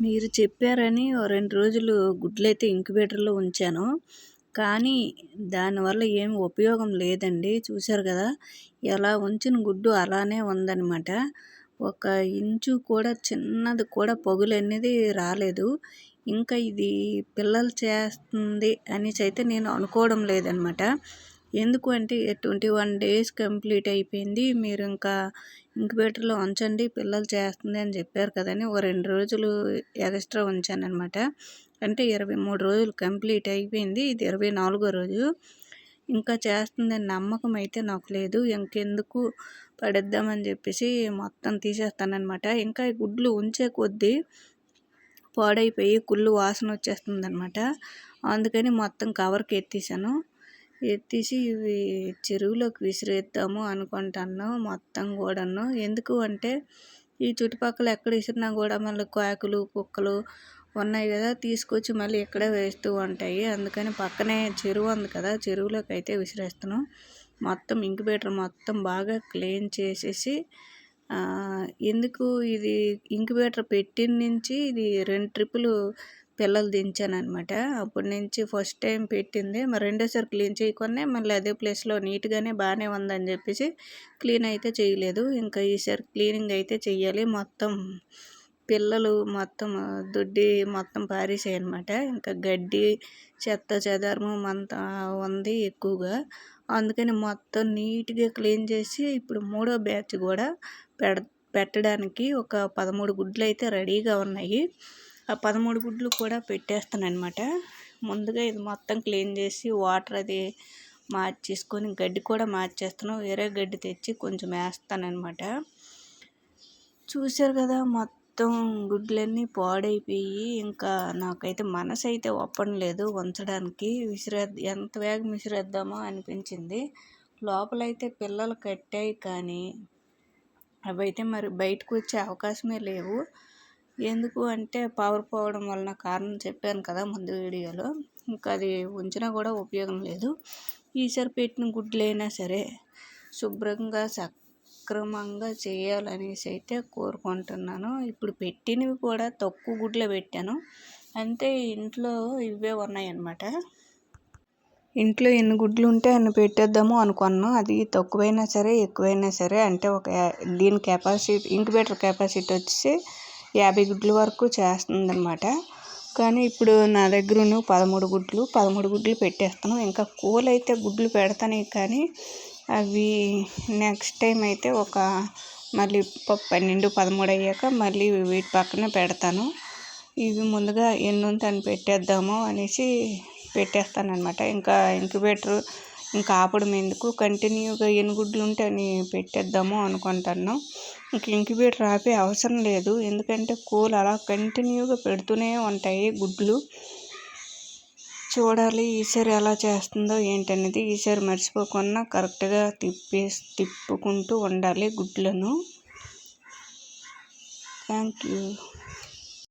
మీరు చెప్పారని ఓ రెండు రోజులు గుడ్లైతే ఇంక్యుబేటర్లో ఉంచాను. కానీ దానివల్ల ఏం ఉపయోగం లేదండి. చూశారు కదా ఎలా ఉంచిన గుడ్డు అలానే ఉందన్నమాట. ఒక ఇంచు కూడా చిన్నది కూడా పొగులు అనేది రాలేదు. ఇంకా ఇది పిల్లలు చేస్తుంది అనేసి అయితే నేను అనుకోవడం లేదనమాట ఎందుకు అంటే ట్వంటీ వన్ డేస్ కంప్లీట్ అయిపోయింది. మీరు ఇంకా ఇంక్యుబేటర్లో ఉంచండి పిల్లలు చేస్తుంది అని చెప్పారు కదని ఓ రెండు రోజులు ఎక్స్ట్రా ఉంచానమాట అంటే ఇరవై మూడు రోజులు కంప్లీట్ అయిపోయింది. ఇది ఇరవై నాలుగో రోజు. ఇంకా చేస్తుందని నమ్మకం అయితే నాకు లేదు. ఇంకెందుకు పడేద్దామని చెప్పేసి మొత్తం తీసేస్తానమాట ఇంకా ఈ గుడ్లు ఉంచే కొద్దీ పాడైపోయి కుళ్ళు వాసన వచ్చేస్తుందనమాట అందుకని మొత్తం కవర్కి ఎత్తేసాను. ఎత్తేసి ఇవి చెరువులోకి విసిరేద్దాము అనుకుంటున్నాం మొత్తం కూడాను. ఎందుకు అంటే ఈ చుట్టుపక్కల ఎక్కడ విసిరినా కూడా మళ్ళీ కాకులు కుక్కలు ఉన్నాయి కదా తీసుకొచ్చి మళ్ళీ ఇక్కడే వేస్తూ ఉంటాయి. అందుకని పక్కనే చెరువు ఉంది కదా చెరువులోకి అయితే విసిరేస్తున్నాం. మొత్తం ఇంక్యుబేటర్ మొత్తం బాగా క్లీన్ చేసేసి ఎందుకు ఇది ఇంక్యుబేటర్ పెట్టిన నుంచి ఇది రెండు ట్రిప్పులు పిల్లలు దించాను అనమాట అప్పటి నుంచి ఫస్ట్ టైం పెట్టింది. మరి రెండోసారి క్లీన్ చేయకుండా మళ్ళీ అదే ప్లేస్లో నీట్గానే బాగానే ఉందని చెప్పేసి క్లీన్ అయితే చేయలేదు. ఇంకా ఈసారి క్లీనింగ్ అయితే చెయ్యాలి. మొత్తం పిల్లలు మొత్తం దొడ్డి మొత్తం పారేసాయి అనమాట ఇంకా గడ్డి చెత్త చెదారము అంతా ఉంది ఎక్కువగా. అందుకని మొత్తం నీట్గా క్లీన్ చేసి ఇప్పుడు మూడో బ్యాచ్ కూడా పెడ పెట్టడానికి ఒక పదమూడు గుడ్లు అయితే రెడీగా ఉన్నాయి. ఆ పదమూడు గుడ్లు కూడా పెట్టేస్తాను అనమాట ముందుగా ఇది మొత్తం క్లీన్ చేసి వాటర్ అది మార్చేసుకొని గడ్డి కూడా మార్చేస్తాను. వేరే గడ్డి తెచ్చి కొంచెం వేస్తానమాట చూశారు కదా మొత్తం గుడ్లన్నీ పాడైపోయి ఇంకా నాకైతే మనసు అయితే ఒప్పడం లేదు ఉంచడానికి విసిరే ఎంత వేగం విసిరేద్దామో అనిపించింది. లోపలైతే పిల్లలు కట్టాయి కానీ అవైతే మరి బయటకు వచ్చే అవకాశమే లేవు. ఎందుకు అంటే పవర్ పోవడం వలన కారణం చెప్పాను కదా ముందు వీడియోలో. ఇంకా అది ఉంచినా కూడా ఉపయోగం లేదు. ఈసారి పెట్టిన గుడ్లైనా సరే శుభ్రంగా సక్రమంగా చేయాలనేసి అయితే కోరుకుంటున్నాను. ఇప్పుడు పెట్టినవి కూడా తక్కువ గుడ్లే పెట్టాను. అంతే ఇంట్లో ఇవే ఉన్నాయన్నమాట. ఇంట్లో ఎన్ని గుడ్లు ఉంటే అన్ని పెట్టేద్దాము అనుకున్నాను. అది తక్కువైనా సరే ఎక్కువైనా సరే అంటే ఒక దీని కెపాసిటీ ఇంక్యుబేటర్ కెపాసిటీ వచ్చేసి యాభై గుడ్ల వరకు చేస్తుందన్నమాట. కానీ ఇప్పుడు నా దగ్గర పదమూడు గుడ్లు పదమూడు గుడ్లు పెట్టేస్తాను ఇంకా కూల్ అయితే గుడ్లు పెడతాను కానీ అవి నెక్స్ట్ టైం అయితే ఒక మళ్ళీ పన్నెండు పదమూడు అయ్యాక మళ్ళీ వీటి పక్కనే పెడతాను. ఇవి ముందుగా ఎన్ని ఉంటే అని పెట్టేద్దాము అనేసి పెట్టేస్తాను అనమాట ఇంకా ఇంక్యుబేటర్ ఇంకా ఆపడం ఎందుకు? కంటిన్యూగా ఎన్ని గుడ్లు ఉంటే అని పెట్టేద్దాము అనుకుంటున్నాం. ఇంక ఇంక్యుబేటర్ ఆపే అవసరం లేదు. ఎందుకంటే కోళ్ళు అలా కంటిన్యూగా పెడుతూనే ఉంటాయి గుడ్లు. చూడాలి ఈసారి ఎలా చేస్తుందో ఏంటనేది ఈసారి మర్చిపోకుండా కరెక్ట్గా తిప్పే తిప్పుకుంటూ ఉండాలి గుడ్లను. Thank you.